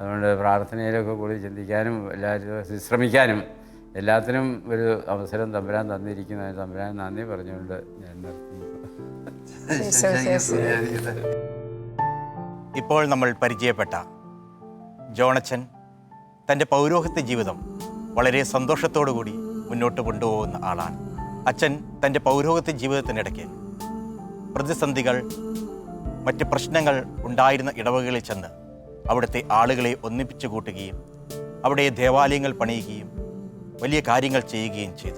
അതുകൊണ്ട് പ്രാർത്ഥനയിലൊക്കെ കൂടുതൽ ചിന്തിക്കാനും എല്ലാവരും ശ്രമിക്കാനും എല്ലാത്തിനും ഒരു അവസരം തമ്പുരാൻ തന്നിരിക്കുന്നതിന് തമ്പുരാൻ നന്ദി പറഞ്ഞുകൊണ്ട് ഞാൻ നിർത്തുന്നു. ഇപ്പോൾ നമ്മൾ പരിചയപ്പെട്ട ജോണച്ചൻ തന്റെ പൗരോഹിത്യ ജീവിതം വളരെ സന്തോഷത്തോടു കൂടി മുന്നോട്ട് കൊണ്ടുപോകുന്ന ആളാണ്. അച്ഛൻ തന്റെ പൗരോഹിത്യ ജീവിതത്തിനിടയ്ക്ക് പ്രതിസന്ധികൾ മറ്റ് പ്രശ്നങ്ങൾ ഉണ്ടായിരുന്ന ഇടവകളിൽ ചെന്ന് അവിടുത്തെ ആളുകളെ ഒന്നിപ്പിച്ചു കൂട്ടുകയും അവിടെ ദേവാലയങ്ങൾ പണിയുകയും വലിയ കാര്യങ്ങൾ ചെയ്യുകയും ചെയ്തു.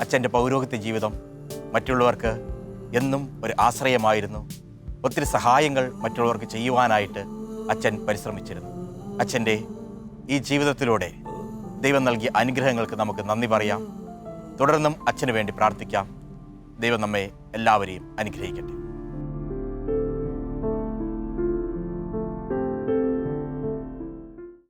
അച്ഛന്റെ പൗരോഹിത്യ ജീവിതം മറ്റുള്ളവർക്ക് എന്നും ഒരു ആശ്രയമായിരുന്നു. ഒത്തിരി സഹായങ്ങൾ മറ്റുള്ളവർക്ക് ചെയ്യുവാനായിട്ട് അച്ഛൻ പരിശ്രമിച്ചിരുന്നു. അച്ഛന്റെ ഈ ജീവിതത്തിലൂടെ ദൈവം നൽകിയ അനുഗ്രഹങ്ങൾക്ക് നമുക്ക് നന്ദി പറയാം. തുടർന്നും അച്ഛന് വേണ്ടി പ്രാർത്ഥിക്കാം. ദൈവം നമ്മെ എല്ലാവരെയും അനുഗ്രഹിക്കട്ടെ.